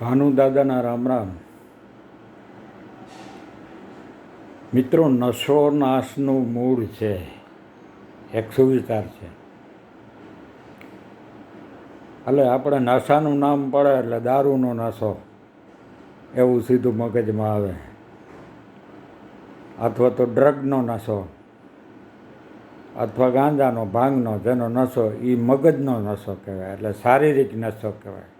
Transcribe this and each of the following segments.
ભાનુ દાદાના રામ રામ. મિત્રો નશો નાશનું મૂળ છે. એક સુવિચાર છે. એટલે આપણે નશાનું નામ પડે એટલે દારૂનો નશો એવું સીધું મગજમાં આવે. અથવા તો ડ્રગનો નશો અથવા ગાંજાનો, ભાંગનો, જેનો નશો એ મગજનો નશો કહેવાય. એટલે શારીરિક નશો કહેવાય.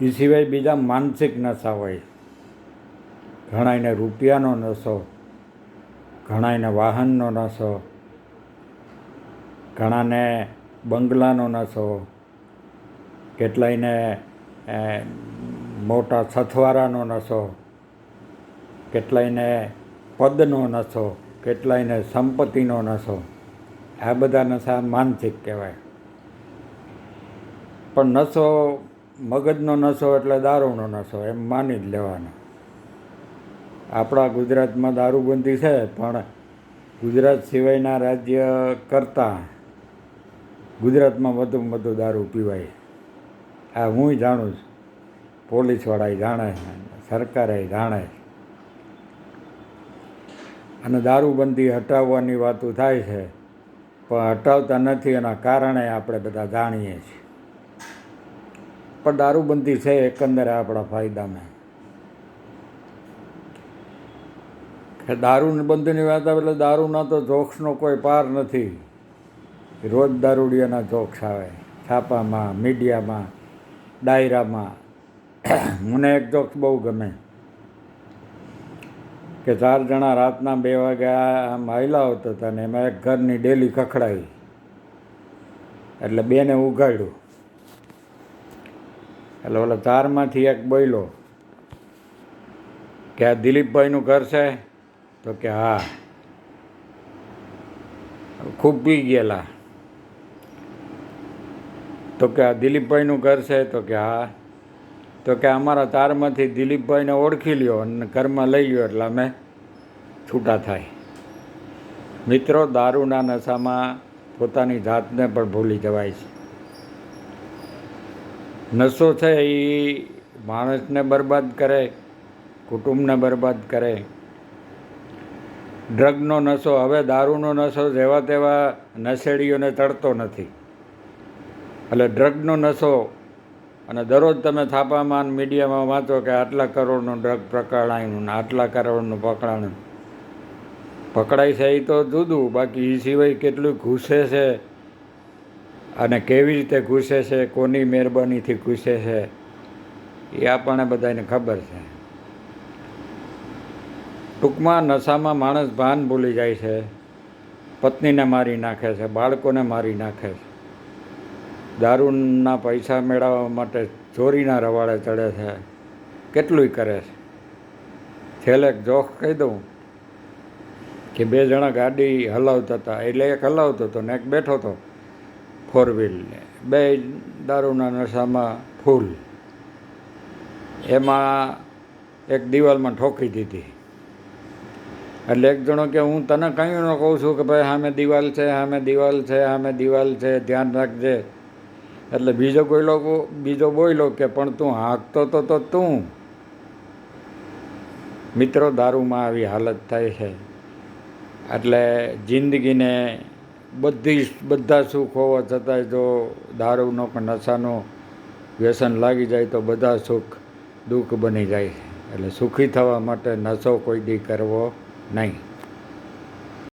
એ સિવાય બીજા માનસિક નશા હોય. ઘણાયને રૂપિયાનો નશો, ઘણાયને વાહનનો નશો, ઘણાને બંગલાનો નશો, કેટલાયને મોટા છથવારાનો નશો, કેટલાયને પદનો નશો, કેટલાયને સંપત્તિનો નશો. આ બધા નશા માનસિક કહેવાય. પણ નશો મગજનો નશો એટલે દારૂનો નશો એમ માની જ લેવાનો. આપણા ગુજરાતમાં દારૂબંધી છે, પણ ગુજરાત સિવાયના રાજ્ય કરતાં ગુજરાતમાં વધુમાં વધુ દારૂ પીવાય. આ હું જાણું છું. પોલીસવાળાએ જાણે છે, સરકારે જાણે છે. અને દારૂબંધી હટાવવાની વાતો થાય છે, પણ હટાવતા નથી એના કારણે આપણે બધા જાણીએ છીએ. પણ દારૂબંધી છે એકંદરે આપણા ફાયદામાં. કે દારૂ બંધીની વાત આવે એટલે દારૂના તો જોક્સનો કોઈ પાર નથી. રોજ દારૂડિયાના જોક્સ આવે. છાપામાં, મીડિયામાં, ડાયરામાં. મને એક જોક્સ બહુ ગમે. કે ચાર જણા રાતના બે વાગે આમ હાયલા આવતા હતા ને એમાં એક ઘરની ડેલી ખખડાવી એટલે બેને ઉગાડ્યું એટલે ઓલા ચારમાંથી એક બોયલો કે આ દિલીપભાઈનું ઘર છે? તો કે હા. ખૂબ પી ગયેલા. તો કે આ દિલીપભાઈનું ઘર છે? તો કે હા. તો કે અમારા તારમાંથી દિલીપભાઈને ઓળખી લ્યો અને ઘરમાં લઈ લ્યો એટલે અમે છૂટા થાય. મિત્રો, દારૂના નશામાં પોતાની જાતને પણ ભૂલી જવાય છે. નશો છે એ માણસને બરબાદ કરે, કુટુંબને બરબાદ કરે. ડ્રગનો નશો હવે દારૂનો નશો જેવા તેવા નશેડીઓને ચડતો નથી. એટલે ડ્રગનો નશો અને દરરોજ તમે થાપામાં મીડિયામાં વાંચો કે આટલા કરોડનું ડ્રગ પકડાયું ને આટલા કરોડનું પકડાયું. પકડાય છે એ તો જુદું, બાકી એ સિવાય કેટલું ઘૂસે છે. અને કેવી રીતે ઘૂસે છે, કોની મહેરબાનીથી ઘૂસે છે, એ આપણને બધાને ખબર છે. ટૂંકમાં નશામાં માણસ ભાન ભૂલી જાય છે, પત્નીને મારી નાખે છે, બાળકોને મારી નાખે છે. દારૂના પૈસા મેળવવા માટે ચોરીના રવાડે ચડે છે, કેટલુંય કરે છે. છેલ્લે જોખ કહી દઉં કે બે જણા ગાડી હલાવતા હતા, એટલે એક હલાવતો હતો ને એક બેઠો હતો. ફોર વ્હીલને બે દારૂના નશામાં ફૂલ. એમાં એક દિવાલમાં ઠોકી દીધી. એટલે એક જણો કે, હું તને કંઈ ન કહું છું કે ભાઈ સામે દિવાલ છે, સામે દિવાલ છે, સામે દિવાલ છે, ધ્યાન રાખજે. એટલે બીજો કોઈ લોકો, બીજો બોલ્યો કે, પણ તું હાંકતો તો તો તું. મિત્રો, દારૂમાં આવી હાલત થાય છે. એટલે જિંદગીને બધી બધા સુખ હોવા છતાંય જો દારૂનો કે નશાનો વ્યસન લાગી જાય તો બધા સુખ દુઃખ બની જાય. એટલે સુખી થવા માટે નશો કોઈ દી કરવો નહીં.